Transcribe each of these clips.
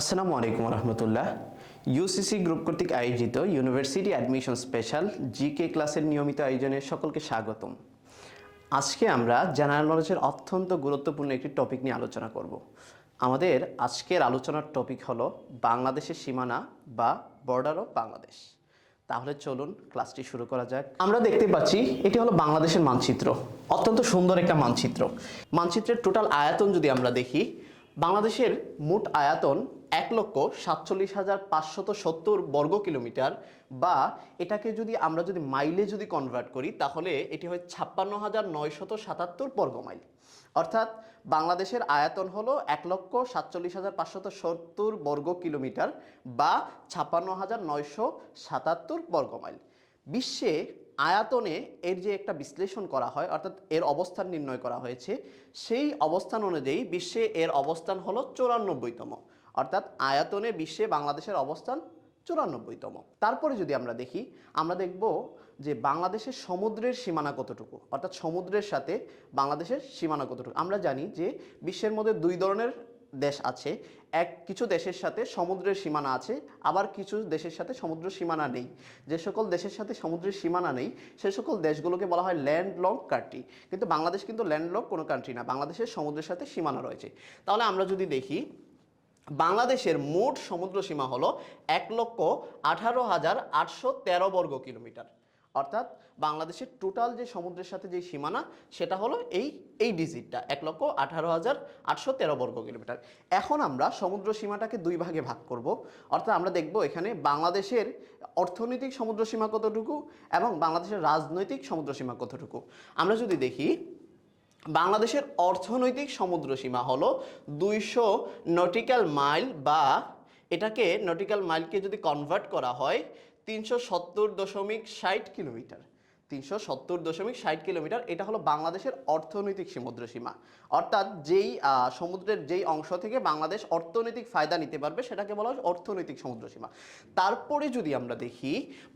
আসসালামু আলাইকুম রহমতুল্লাহ UCC group কর্তৃক আয়োজিত ইউনিভার্সিটি অ্যাডমিশন স্পেশাল জিকে ক্লাসের নিয়মিত আয়োজনে সকলকে স্বাগতম। আজকে আমরা জেনারেল নলেজের অত্যন্ত গুরুত্বপূর্ণ একটি টপিক নিয়ে আলোচনা করব। আমাদের আজকের আলোচনার টপিক হলো বাংলাদেশের সীমানা বা বর্ডার অফ বাংলাদেশ। তাহলে চলুন ক্লাসটি শুরু করা যাক। আমরা দেখতে পাচ্ছি এটি হলো বাংলাদেশের মানচিত্র। অত্যন্ত সুন্দর একটা মানচিত্র। মানচিত্রের টোটাল আয়তন যদি আমরা দেখি, বাংলাদেশের মোট আয়তন এক লক্ষ সাতচল্লিশ হাজার পাঁচশত সত্তর বর্গ কিলোমিটার বা এটাকে যদি আমরা যদি মাইলে যদি কনভার্ট করি, তাহলে এটি হয় ছাপ্পান্ন হাজার নয়শত সাতাত্তর বর্গ মাইল অর্থাৎ বাংলাদেশের আয়তন হলো এক লক্ষ সাতচল্লিশ হাজার পাঁচশত সত্তর বর্গ কিলোমিটার বা ছাপ্পান্ন হাজার নয়শো সাতাত্তর বর্গ মাইল বিশ্বে আয়াতনে এর যে একটা বিশ্লেষণ করা হয়, অর্থাৎ এর অবস্থান নির্ণয় করা হয়েছে, সেই অবস্থান অনুযায়ী বিশ্বে এর অবস্থান হলো চৌরানব্বইতম। অর্থাৎ আয়তনে বিশ্বে বাংলাদেশের অবস্থান চুরানব্বইতম। তারপরে যদি আমরা দেখি, আমরা দেখব যে বাংলাদেশের সমুদ্রের সীমানা কতটুকু, অর্থাৎ সমুদ্রের সাথে বাংলাদেশের সীমানা কতটুকু। আমরা জানি যে বিশ্বের মধ্যে দুই ধরনের দেশ আছে, এক কিছু দেশের সাথে সমুদ্রের সীমানা আছে, আবার কিছু দেশের সাথে সমুদ্র সীমানা নেই। যে সকল দেশের সাথে সমুদ্রের সীমানা নেই, সে সকল দেশগুলোকে বলা হয় ল্যান্ড লক কান্ট্রি। কিন্তু বাংলাদেশ কিন্তু ল্যান্ড লক কোনো কান্ট্রি না, বাংলাদেশের সমুদ্রের সাথে সীমানা রয়েছে। তাহলে আমরা যদি দেখি বাংলাদেশের মোট সমুদ্র সীমা হলো এক লক্ষ আঠারো হাজার আটশো তেরো বর্গ কিলোমিটার। অর্থাৎ বাংলাদেশের টোটাল যে সমুদ্রের সাথে যে সীমানা, সেটা হলো এই এই ডিজিটটা এক লক্ষ আঠারো হাজার আটশো তেরো বর্গ কিলোমিটার। এখন আমরা সমুদ্র সীমাটাকে দুই ভাগে ভাগ করব। অর্থাৎ আমরা দেখব এখানে বাংলাদেশের অর্থনৈতিক সমুদ্র সীমা কতটুকু এবং বাংলাদেশের রাজনৈতিক সমুদ্র সীমা কতটুকু। আমরা যদি দেখি বাংলাদেশের অর্থনৈতিক সমুদ্র সীমা হলো দুইশো নটিক্যাল মাইল বা এটাকে নটিক্যাল মাইলকে যদি কনভার্ট করা হয়, তিনশো সত্তর দশমিক ষাট কিলোমিটার। তিনশো সত্তর দশমিক ষাট কিলোমিটার, এটা হলো বাংলাদেশের অর্থনৈতিক সমুদ্র সীমা অর্থাৎ যেই সমুদ্রের যেই অংশ থেকে বাংলাদেশ অর্থনৈতিক ফায়দা নিতে পারবে, সেটাকে বলা হয় অর্থনৈতিক সমুদ্র সীমা তারপরে যদি আমরা দেখি,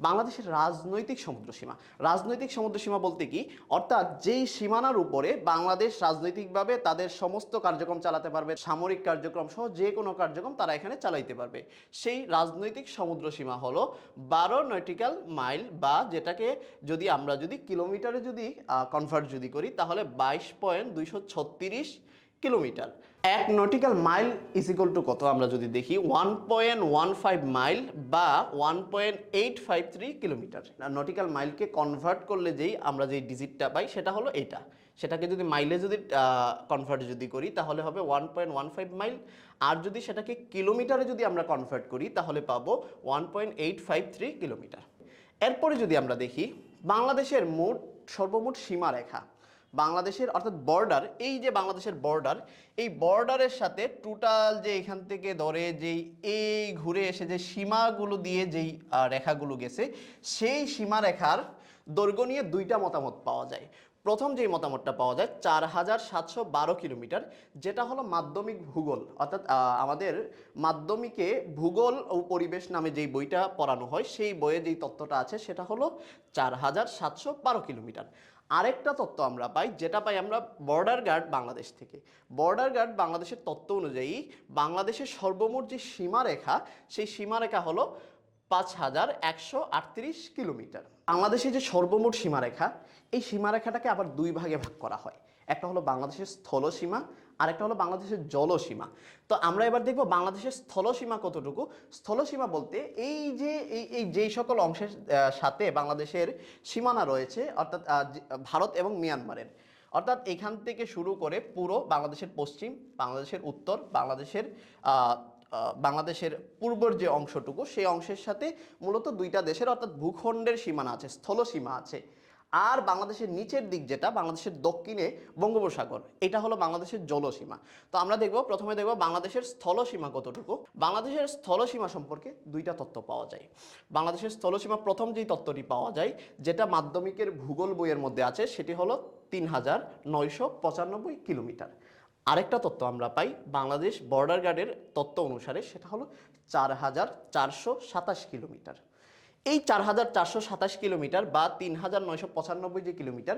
বাংলাদেশের রাজনৈতিক সমুদ্র সীমা রাজনৈতিক সমুদ্র সীমা বলতে কি? অর্থাৎ যেই সীমানার উপরে বাংলাদেশ রাজনৈতিকভাবে তাদের সমস্ত কার্যক্রম চালাতে পারবে, সামরিক কার্যক্রম সহ যে কোনো কার্যক্রম তারা এখানে চালাইতে পারবে। সেই রাজনৈতিক সমুদ্র সীমা হলো বারো নটিক্যাল মাইল বা যেটাকে যদি আমরা যদি কিলোমিটারে যদি কনভার্ট যদি করি, তাহলে বাইশ পয়েন্ট দুইশো ছত্রিশ কিলোমিটার। এক nautical mile is equal to কত? আমরা যদি দেখি one point one five mile বা one point eight five three kilometre. Nautical মাইলকে convert করলে যেই আমরা যেই ডিজিটটা পাই, সেটা হলো এটা। সেটাকে যদি মাইলে যদি কনভার্ট যদি করি, তাহলে হবে one point one five mile আর যদি সেটাকে কিলোমিটারে যদি আমরা কনভার্ট করি, তাহলে পাবো one point eight five three kilometre. এরপরে যদি আমরা দেখি বাংলাদেশের মোট, সর্বমোট সীমারেখা। বাংলাদেশের, অর্থাৎ বর্ডার এই যে বাংলাদেশের বর্ডার এই বর্ডারের সাথে টোটাল যে এখান থেকে ধরে যেই এই ঘুরে এসে যে সীমাগুলো দিয়ে যেই রেখাগুলো গেছে, সেই সীমারেখার দৈর্ঘ্য নিয়ে দুইটা মতামত পাওয়া যায়। প্রথম যেই মতামতটা পাওয়া যায় চার হাজার সাতশো বারো কিলোমিটার, যেটা হলো মাধ্যমিক ভূগোল। অর্থাৎ আমাদের মাধ্যমিকে ভূগোল ও পরিবেশ নামে যেই বইটা পড়ানো হয়, সেই বইয়ে যেই তত্ত্বটা আছে, সেটা হলো চার হাজার সাতশো বারো কিলোমিটার। আরেকটা তত্ত্ব আমরা পাই, যেটা পাই আমরা বর্ডার গার্ড বাংলাদেশ থেকে। বর্ডার গার্ড বাংলাদেশের তত্ত্ব অনুযায়ী বাংলাদেশের সর্বমোট যে সীমারেখা, সেই সীমারেখা হলো পাঁচ হাজার একশো আটত্রিশ কিলোমিটার। বাংলাদেশের যে সর্বমোট সীমারেখা, এই সীমারেখাটাকে আবার দুই ভাগে ভাগ করা হয়। একটা হলো বাংলাদেশের স্থলসীমা আর একটা হলো বাংলাদেশের জলসীমা তো আমরা এবার দেখব বাংলাদেশের স্থলসীমা কতটুকু। স্থলসীমা বলতে এই যে, এই যেই সকল অংশের সাথে বাংলাদেশের সীমানা রয়েছে, অর্থাৎ ভারত এবং মিয়ানমারের। অর্থাৎ এখান থেকে শুরু করে পুরো বাংলাদেশের পশ্চিম, বাংলাদেশের উত্তর, বাংলাদেশের বাংলাদেশের পূর্বর যে অংশটুকু, সেই অংশের সাথে মূলত দুইটা দেশের অর্থাৎ ভূখণ্ডের সীমানা আছে স্থলসীমা আছে। আর বাংলাদেশের নিচের দিক যেটা, বাংলাদেশের দক্ষিণে বঙ্গোপসাগর, এটা হলো বাংলাদেশের জলসীমা তো আমরা দেখব, প্রথমে দেখব বাংলাদেশের স্থলসীমা কতটুকু। বাংলাদেশের স্থলসীমা সম্পর্কে দুইটা তত্ত্ব পাওয়া যায়। বাংলাদেশের স্থলসীমা প্রথম যেই তত্ত্বটি পাওয়া যায়, যেটা মাধ্যমিকের ভূগোল বইয়ের মধ্যে আছে, সেটি হলো তিন হাজার নয়শো পঁচানব্বই কিলোমিটার। আরেকটা তথ্য আমরা পাই, বাংলাদেশ বর্ডার গার্ডের তথ্য অনুসারে সেটা হলো চার হাজার চারশো সাতাশ কিলোমিটার। এই চার হাজার চারশো সাতাশ কিলোমিটার বা তিন হাজার নয়শো পঁচানব্বই যে কিলোমিটার,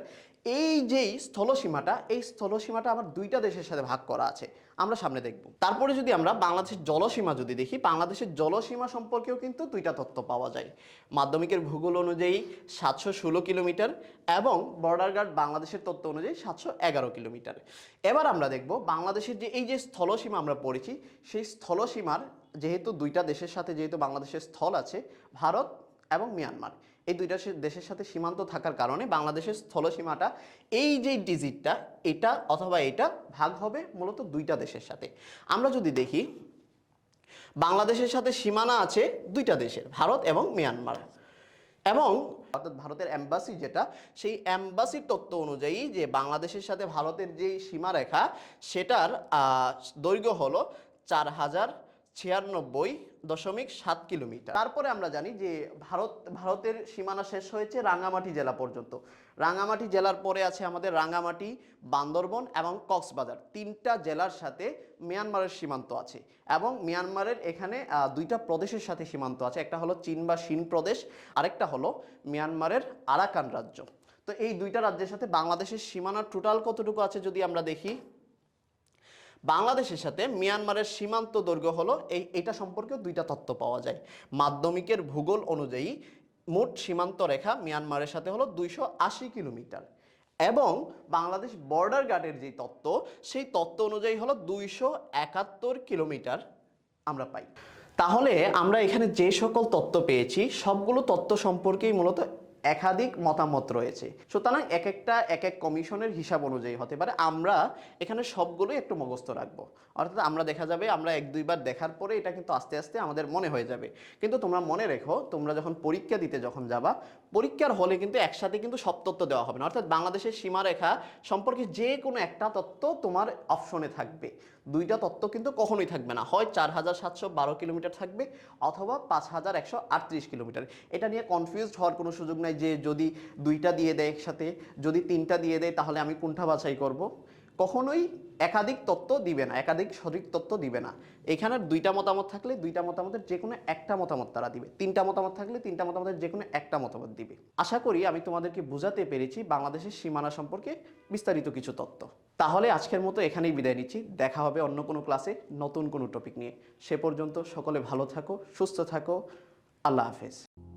এই যেই স্থলসীমাটা, এই স্থলসীমাটা আমার দুইটা দেশের সাথে ভাগ করা আছে। আমরা সামনে দেখব। তারপরে যদি আমরা বাংলাদেশের জলসীমা যদি দেখি, বাংলাদেশের জলসীমা সম্পর্কেও কিন্তু দুইটা তথ্য পাওয়া যায়। মাধ্যমিকের ভূগোল অনুযায়ী সাতশো ষোলো কিলোমিটার এবং বর্ডার গার্ড বাংলাদেশের তথ্য অনুযায়ী সাতশো এগারো কিলোমিটার। এবার আমরা দেখব বাংলাদেশের যে, এই যে স্থলসীমা আমরা পড়েছি, সেই স্থলসীমার যেহেতু দুইটা দেশের সাথে যেহেতু বাংলাদেশের স্থল আছে, ভারত এবং মিয়ানমার। এই দুইটা দেশের সাথে সীমান্ত থাকার কারণে বাংলাদেশের স্থলসীমাটা, এই যে ডিজিটটা এটা অথবা এটা ভাগ হবে মূলত দুইটা দেশের সাথে। আমরা যদি দেখি, বাংলাদেশের সাথে সীমানা আছে দুইটা দেশের, ভারত এবং মিয়ানমার। এবং অর্থাৎ ভারতের অ্যাম্বাসি যেটা, সেই অ্যাম্বাসির তত্ত্ব অনুযায়ী যে বাংলাদেশের সাথে ভারতের যে সীমারেখা, সেটার দৈর্ঘ্য হলো চার হাজার ছিয়ানব্বই দশমিক সাত কিলোমিটার। তারপরে আমরা জানি যে ভারত, ভারতের সীমানা শেষ হয়েছে রাঙ্গামাটি জেলা পর্যন্ত। রাঙ্গামাটি জেলার পরে আছে আমাদের রাঙ্গামাটি, বান্দরবন এবং কক্সবাজার। তিনটা জেলার সাথে মিয়ানমারের সীমান্ত আছে এবং মিয়ানমারের এখানে দুইটা প্রদেশের সাথে সীমান্ত আছে। একটা হলো চীন বা শিন প্রদেশ, আরেকটা হলো মিয়ানমারের আরাকান রাজ্য। তো এই দুইটা রাজ্যের সাথে বাংলাদেশের সীমানা টোটাল কতটুকু আছে যদি আমরা দেখি? বাংলাদেশের সাথে মিয়ানমারের সীমান্ত দৈর্ঘ্য হলো এই এটা সম্পর্কেও দুইটা তথ্য পাওয়া যায়। মাধ্যমিকের ভূগোল অনুযায়ী মোট সীমান্ত রেখা মিয়ানমারের সাথে হলো দুইশো আশি কিলোমিটার। এবং বাংলাদেশ বর্ডার গার্ডের যে তত্ত্ব, সেই তত্ত্ব অনুযায়ী হলো দুইশো একাত্তর কিলোমিটার আমরা পাই। তাহলে আমরা এখানে যে সকল তত্ত্ব পেয়েছি, সবগুলো তত্ত্ব সম্পর্কেই মূলত একাধিক মতামত রয়েছে। সুতরাং এক একটা এক এক কমিশনের হিসাব অনুযায়ী হতে পারে। আমরা এখানে সবগুলোই একটু মুখস্থ রাখব। অর্থাৎ আমরা দেখা যাবে, আমরা এক দুইবার দেখার পরে এটা কিন্তু আস্তে আস্তে আমাদের মনে হয়ে যাবে। কিন্তু তোমরা মনে রেখো, তোমরা যখন পরীক্ষা দিতে যখন যাবা, পরীক্ষার হলে কিন্তু একসাথে কিন্তু সব তথ্য দেওয়া হবে না। অর্থাৎ বাংলাদেশের সীমারেখা সম্পর্কে যে কোনো একটা তত্ত্ব তোমার অপশনে থাকবে। দুইটা তত্ত্ব কিন্তু কখনোই থাকবে না। হয় চার হাজার সাতশো বারো কিলোমিটার থাকবে, অথবা পাঁচ হাজার একশো আটত্রিশ কিলোমিটার। এটা নিয়ে কনফিউজড হওয়ার কোনো সুযোগ নাই। যে যদি দুইটা দিয়ে দেয় একসাথে, যদি তিনটা দিয়ে দেয় তাহলে আমি কোনটা বাছাই করব? কখনোই একাধিক তত্ত্ব দিবে না, একাধিক সঠিক তত্ত্ব দিবে না। এখানে দুইটা মতামত থাকলে দুইটা মতামতের যে কোনো একটা মতামত তারা দিবে। তিনটা মতামত থাকলে তিনটা মতামতের যে কোনো একটা মতামত দিবে। আশা করি আমি তোমাদেরকে বোঝাতে পেরেছি বাংলাদেশের সীমানা সম্পর্কে বিস্তারিত কিছু তত্ত্ব। তাহলে আজকের মতো এখানেই বিদায় নিচ্ছি। দেখা হবে অন্য কোনো ক্লাসে নতুন কোনো টপিক নিয়ে। সে পর্যন্ত সকলে ভালো থাকো, সুস্থ থাকো। আল্লাহ হাফেজ।